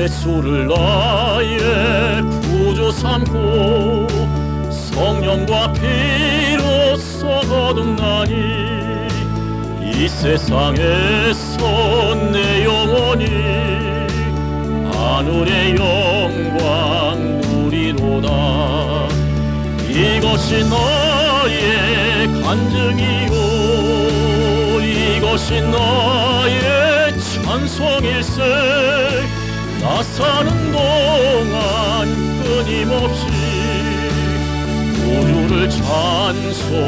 예수를 나의 구주 삼고 성령과 피로써 거듭나니 이 세상에서 내 영혼이 하늘의 영광 누리로다. 이것이 나의 간증이요. 이것이 나의 찬송일세 나 사는 동안 끊임없이 우주를 찬송하리로다.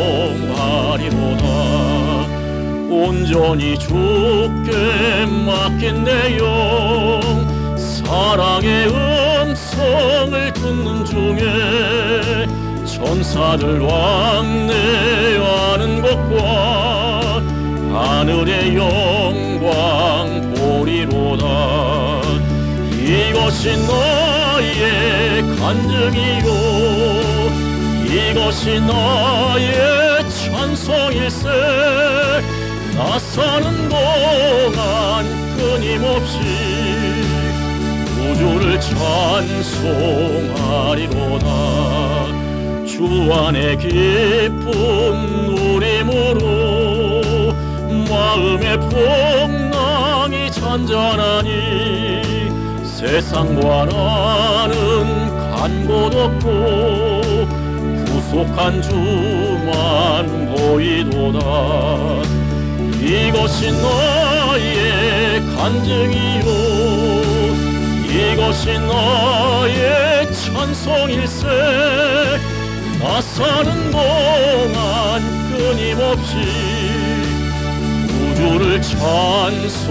온전히 주께 맡긴 내영 사랑의 음성을 듣는 중에 천사들 왕래하는 것과 하늘의 영 이것이 너의 간증이요. 이것이 나의 찬송일세. 나 사는 동안 끊임없이 우주를 찬송하리로다. 주 안의 기쁨 누림으로 마음의 풍랑이 잔잔하니 세상과 나는 간곳 없고 구속한 주만 보이도다. 이것이 나의 간증이요. 이것이 나의 찬송일세. 나 사는 동안 끊임없이 우주를 찬송하리로다